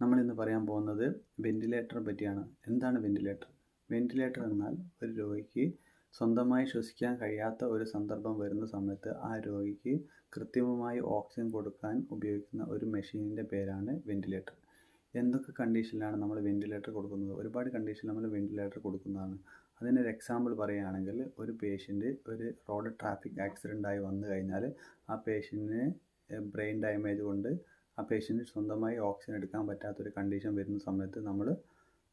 നമ്മൾ ഇന്ന് പറയാൻ പോകുന്നത് വെന്റിലേറ്ററെ പറ്റിയാണ്. എന്താണ് വെന്റിലേറ്റർ വെന്റിലേറ്റർ എന്നാൽ ഒരു രോഗിക്ക് സ്വന്തമായി ശ്വസിക്കാൻ കഴിയാത്ത ഒരു സന്ദർഭം വരുന്ന സമയത്ത് ആ രോഗിക്ക് കൃത്രിമമായി ഓക്സിജൻ കൊടുക്കാൻ ഉപയോഗിക്കുന്ന ഒരു മെഷീനിന്റെ പേരാണ് വെന്റിലേറ്റർ എന്തൊക്കെ കണ്ടീഷനിലാണ് നമ്മൾ വെന്റിലേറ്റർ കൊടുക്കുന്നത്? ഒരുപാട് കണ്ടീഷനിൽ നമ്മൾ വെന്റിലേറ്റർ കൊടുക്കുന്നതാണ്. അതിനൊരു എക്സാമ്പിൾ പറയുകയാണെങ്കിൽ ഒരു പേഷ്യന്റ് ഒരു റോഡ് ട്രാഫിക് ആക്സിഡന്റ് ആയി വന്നു കഴിഞ്ഞാൽ ആ പേഷ്യന്റിന് ബ്രെയിൻ ഡാമേജ് കൊണ്ട് ആ പേഷ്യന്റ് സ്വന്തമായി ഓക്സിജൻ എടുക്കാൻ പറ്റാത്തൊരു കണ്ടീഷൻ വരുന്ന സമയത്ത് നമ്മൾ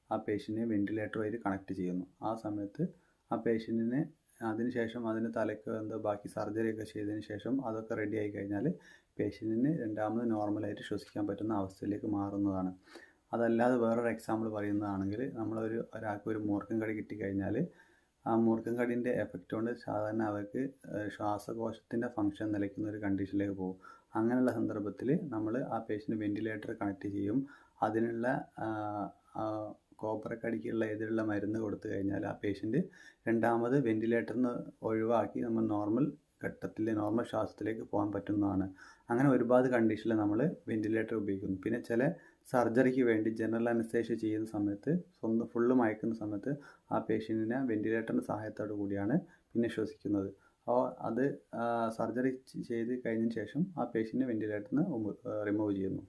ആ പേഷ്യന്റിനെ വെന്റിലേറ്ററുമായിട്ട് കണക്ട് ചെയ്യുന്നു. ആ സമയത്ത് ആ പേഷ്യന്റിനെ അതിനുശേഷം അതിന് തലയ്ക്ക് എന്തോ ബാക്കി സർജറി ഒക്കെ ചെയ്തതിന് ശേഷം അതൊക്കെ റെഡി ആയി കഴിഞ്ഞാൽ പേഷ്യന്റിന് രണ്ടാമത് നോർമലായിട്ട് ശ്വസിക്കാൻ പറ്റുന്ന അവസ്ഥയിലേക്ക് മാറുന്നതാണ്. അതല്ലാതെ വേറൊരു എക്സാമ്പിൾ പറയുന്നതാണെങ്കിൽ നമ്മളൊരു ഒരാൾക്ക് ഒരു മൂർഖം കടി കിട്ടിക്കഴിഞ്ഞാൽ ആ മൂർക്കം കടിന്റെ എഫക്റ്റ് കൊണ്ട് സാധാരണ അവർക്ക് ശ്വാസകോശത്തിന്റെ ഫങ്ഷൻ നിലയ്ക്കുന്ന ഒരു കണ്ടീഷനിലേക്ക് പോകും. അങ്ങനെയുള്ള സന്ദർഭത്തിൽ നമ്മൾ ആ പേഷ്യന്റ് വെന്റിലേറ്റർ കണക്ട് ചെയ്യും. അതിനുള്ള കോപ്പറക്കടിക്കുള്ള ഏതിലുള്ള മരുന്ന് കൊടുത്തു കഴിഞ്ഞാൽ ആ പേഷ്യന്റ് രണ്ടാമത് വെന്റിലേറ്ററിൽ നിന്ന് ഒഴിവാക്കി നമ്മൾ നോർമൽ ഘട്ടത്തിൽ നോർമൽ ശ്വാസത്തിലേക്ക് പോകാൻ പറ്റുന്നതാണ്. അങ്ങനെ ഒരുപാട് കണ്ടീഷനിൽ നമ്മൾ വെന്റിലേറ്റർ ഉപയോഗിക്കുന്നു. പിന്നെ ചില സർജറിക്ക് വേണ്ടി ജനറൽ അനസ്തേഷ്യ ചെയ്യുന്ന സമയത്ത് സ്വന്തം ഫുള്ള് മയക്കുന്ന സമയത്ത് ആ പേഷ്യന്റിനെ വെന്റിലേറ്ററിന്റെ സഹായത്തോടു കൂടിയാണ് പിന്നെ ശ്വസിക്കുന്നത്. അപ്പോൾ അത് സർജറി ചെയ്ത് കഴിഞ്ഞതിന് ശേഷം ആ പേഷ്യന്റിനെ വെന്റിലേറ്ററിന് റിമൂവ് ചെയ്യുന്നു.